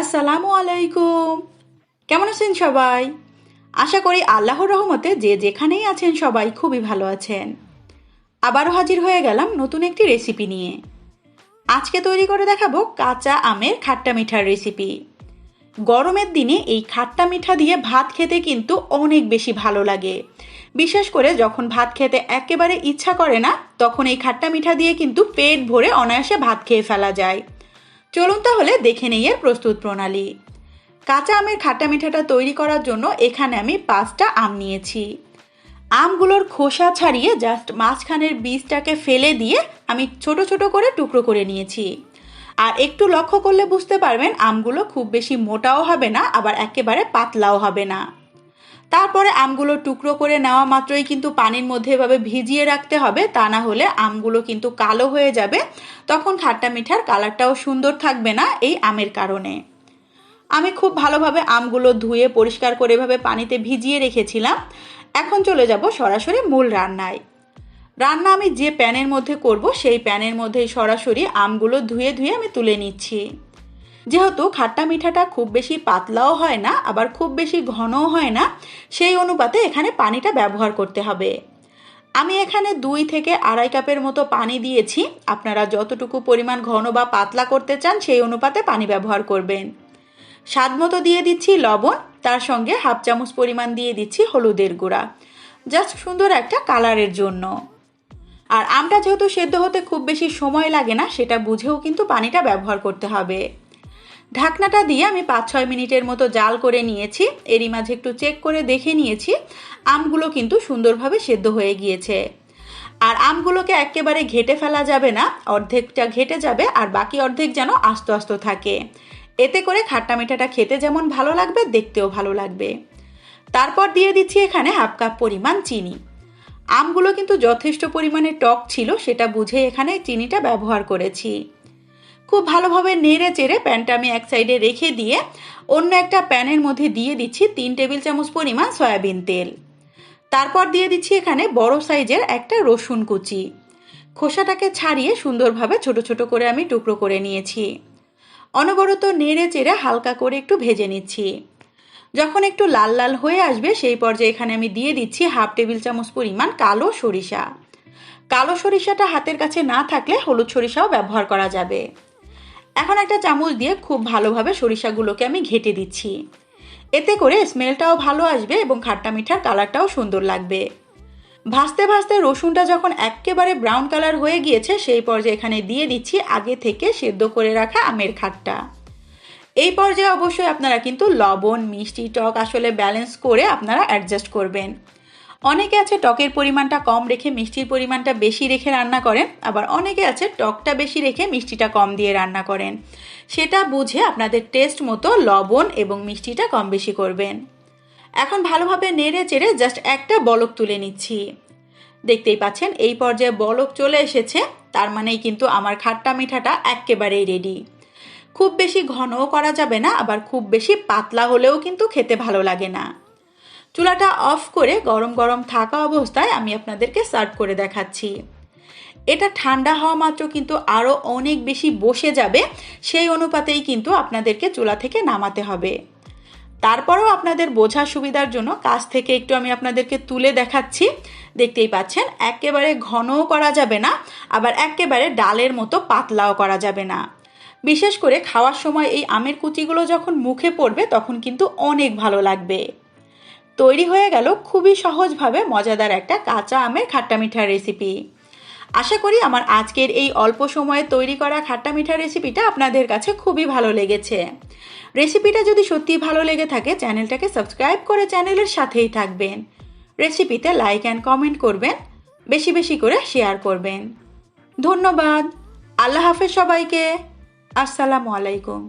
আসসালামু আলাইকুম। কেমন আছেন সবাই? আশা করি আল্লাহর রহমতে যে যেখানেই আছেন সবাই খুবই ভালো আছেন। আবারও হাজির হয়ে গেলাম নতুন একটি রেসিপি নিয়ে। আজকে তৈরি করে দেখাবো কাঁচা আমের খাট্টা মিঠার রেসিপি। গরমের দিনে এই খাট্টা মিঠা দিয়ে ভাত খেতে কিন্তু অনেক বেশি ভালো লাগে। বিশেষ করে যখন ভাত খেতে একেবারে ইচ্ছা করে না, তখন এই খাট্টা মিঠা দিয়ে কিন্তু পেট ভরে অনায়াসে ভাত খেয়ে ফেলা যায়। চলুন তাহলে দেখে নেই এর প্রস্তুত প্রণালী। কাঁচা আমের খাট্টা মিঠাটা তৈরি করার জন্য এখানে আমি পাঁচটা আম নিয়েছি। আমগুলোর খোসা ছাড়িয়ে জাস্ট মাঝখানের বীজটাকে ফেলে দিয়ে আমি ছোট ছোট করে টুকরো করে নিয়েছি। আর একটু লক্ষ্য করলে বুঝতে পারবেন, আমগুলো খুব বেশি মোটাও হবে না, আবার একেবারে পাতলাও হবে না। তারপরে আমগুলো টুকরো করে নেওয়া মাত্রই কিন্তু পানির মধ্যে এভাবে ভিজিয়ে রাখতে হবে, তা না হলে আমগুলো কিন্তু কালো হয়ে যাবে। তখন খাট্টা মিঠার কালারটাও সুন্দর থাকবে না এই আমের কারণে। আমি খুব ভালোভাবে আমগুলো ধুয়ে পরিষ্কার করে এভাবে পানিতে ভিজিয়ে রেখেছিলাম। এখন চলে যাব সরাসরি মূল রান্নায়। রান্না আমি যে প্যানের মধ্যে করব, সেই প্যানের মধ্যেই সরাসরি আমগুলো ধুয়ে ধুয়ে আমি তুলে নিচ্ছি। যেহেতু খাট্টা মিঠাটা খুব বেশি পাতলাও হয় না, আবার খুব বেশি ঘনও হয় না, সেই অনুপাতে এখানে পানিটা ব্যবহার করতে হবে। আমি এখানে দুই থেকে আড়াই কাপের মতো পানি দিয়েছি। আপনারা যতটুকু পরিমাণ ঘন বা পাতলা করতে চান, সেই অনুপাতে পানি ব্যবহার করবেন। স্বাদ মতো দিয়ে দিচ্ছি লবণ, তার সঙ্গে হাফ চামচ পরিমাণ দিয়ে দিচ্ছি হলুদের গুঁড়া। জাস্ট সুন্দর একটা কালারের জন্য। আর আমটা যেহেতু সেদ্ধ হতে খুব বেশি সময় লাগে না, সেটা বুঝেও কিন্তু পানিটা ব্যবহার করতে হবে। ঢাকনাটা দিয়ে আমি পাঁচ ছয় মিনিটের মতো জাল করে নিয়েছি। এরই মাঝে একটু চেক করে দেখে নিয়েছি। আমগুলো কিন্তু সুন্দরভাবে সেদ্ধ হয়ে গিয়েছে। আর আমগুলোকে একেবারে ঘেটে ফেলা যাবে না, অর্ধেকটা ঘেটে যাবে আর বাকি অর্ধেক যেন আস্ত আস্ত থাকে। এতে করে খাট্টা মিঠাটা খেতে যেমন ভালো লাগবে, দেখতেও ভালো লাগবে। তারপর দিয়ে দিচ্ছি এখানে হাফ কাপ পরিমাণ চিনি। আমগুলো কিন্তু যথেষ্ট পরিমাণে টক ছিল, সেটা বুঝে এখানে চিনিটা ব্যবহার করেছি। খুব ভালোভাবে নেড়ে চেড়ে প্যানটা আমি এক সাইডে রেখে দিয়ে অন্য একটা প্যানের মধ্যে দিয়ে দিচ্ছি তিন টেবিল চামচ পরিমাণ সয়াবিন তেল। তারপর দিয়ে দিচ্ছি এখানে বড় সাইজের একটা রসুন কুচি। খোসাটাকে ছাড়িয়ে সুন্দরভাবে ছোট ছোট করে আমি টুকরো করে নিয়েছি। অনবরত নেড়ে চেড়ে হালকা করে একটু ভেজে নিচ্ছি। যখন একটু লাল লাল হয়ে আসবে, সেই পর্যায়ে এখানে আমি দিয়ে দিচ্ছি হাফ টেবিল চামচ পরিমাণ কালো সরিষা। কালো সরিষাটা হাতের কাছে না থাকলে হলুদ সরিষাও ব্যবহার করা যাবে। এখন একটা চামচ দিয়ে খুব ভালোভাবে সরিষাগুলোকে আমি ঘেটে দিচ্ছি। এতে করে স্মেলটাও ভালো আসবে এবং খাট্টা মিঠার কালারটাও সুন্দর লাগবে। ভাজতে ভাজতে রসুনটা যখন একেবারে ব্রাউন কালার হয়ে গিয়েছে, সেই পর্যায়ে এখানে দিয়ে দিচ্ছি আগে থেকে সেদ্ধ করে রাখা আমের খাট্টা। এই পর্যায়ে অবশ্যই আপনারা কিন্তু লবণ, মিষ্টি টক আসলে ব্যালেন্স করে আপনারা অ্যাডজাস্ট করবেন। অনেকে আছে টকের পরিমাণটা কম রেখে মিষ্টির পরিমাণটা বেশি রেখে রান্না করেন, আবার অনেকে আছে টকটা বেশি রেখে মিষ্টিটা কম দিয়ে রান্না করেন। সেটা বুঝে আপনাদের টেস্ট মতো লবণ এবং মিষ্টিটা কম বেশি করবেন। এখন ভালোভাবে নেড়ে চেড়ে জাস্ট একটা বলক তুলে নিচ্ছি। দেখতেই পাচ্ছেন, এই পর্যায়ে বলক চলে এসেছে, তার মানেই কিন্তু আমার খাট্টা মিঠাটা একেবারেই রেডি খুব বেশি ঘনও করা যাবে না, আবার খুব বেশি পাতলা হলেও কিন্তু খেতে ভালো লাগে না। চুলাটা অফ করে গরম গরম থাকা অবস্থায় আমি আপনাদেরকে সার্ভ করে দেখাচ্ছি। এটা ঠান্ডা হওয়া মাত্র কিন্তু আরও অনেক বেশি বসে যাবে, সেই অনুপাতেই কিন্তু আপনাদেরকে চুলা থেকে নামাতে হবে। তারপরেও আপনাদের বোঝার সুবিধার জন্য কাছ থেকে একটু আমি আপনাদেরকে তুলে দেখাচ্ছি। দেখতেই পাচ্ছেন, একেবারে ঘনও করা যাবে না, আবার একেবারে ডালের মতো পাতলাও করা যাবে না। বিশেষ করে খাওয়ার সময় এই আমের কুচিগুলো যখন মুখে পড়বে তখন কিন্তু অনেক ভালো লাগবে। তৈরি হয়ে গেল খুবই সহজভাবে মজাদার একটা কাঁচা আমের খাট্টা মিঠার রেসিপি আশা করি আমার আজকের এই অল্প সময়ে তৈরি করা খাট্টা মিঠা রেসিপিটা আপনাদের কাছে খুবই ভালো লেগেছে। রেসিপিটা যদি সত্যিই ভালো লেগে থাকে, চ্যানেলটাকে সাবস্ক্রাইব করে চ্যানেলের সাথেই থাকবেন। রেসিপিতে লাইক অ্যান্ড কমেন্ট করবেন, বেশি বেশি করে শেয়ার করবেন। ধন্যবাদ। আল্লাহ হাফেজ সবাইকে। আসসালামু আলাইকুম।